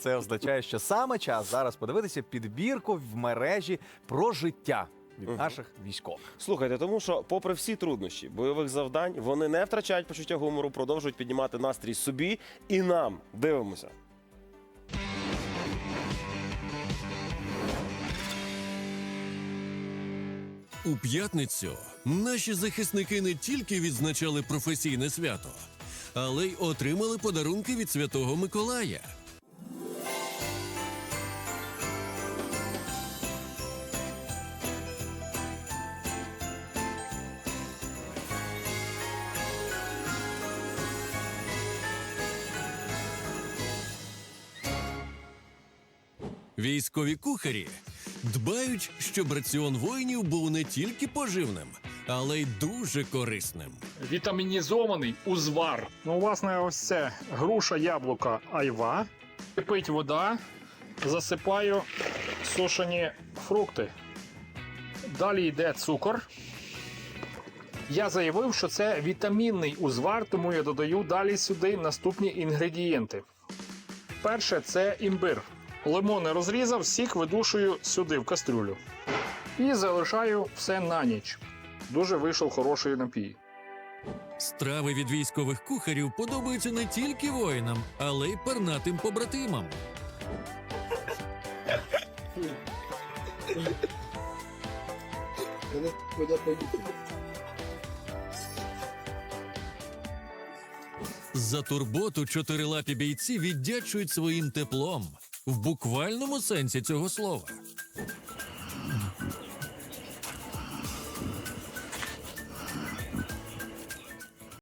Це означає, що саме час зараз подивитися підбірку в мережі про життя від Мгм. наших військових. Слухайте, тому що, попри всі труднощі бойових завдань, вони не втрачають почуття гумору, продовжують піднімати настрій собі і нам. Дивимося. У п'ятницю наші захисники не тільки відзначали професійне свято, але й отримали подарунки від Святого Миколая. Військові кухарі дбають, щоб раціон воїнів був не тільки поживним, але й дуже корисним. вітамінізований узвар. Ну, власне, ось це груша, яблука, айва. Кипить вода, засипаю сушені фрукти. Далі йде цукор. Я заявив, що це вітамінний узвар, тому я додаю далі сюди наступні інгредієнти. Перше це імбир. Лимони розрізав, сік видушую сюди в кастрюлю. І залишаю все на ніч. Дуже вийшов хороший напій. Страви від військових кухарів подобаються не тільки воїнам, але й пернатим побратимам. За турботу чотирилапі бійці віддячують своїм теплом в буквальному сенсі цього слова.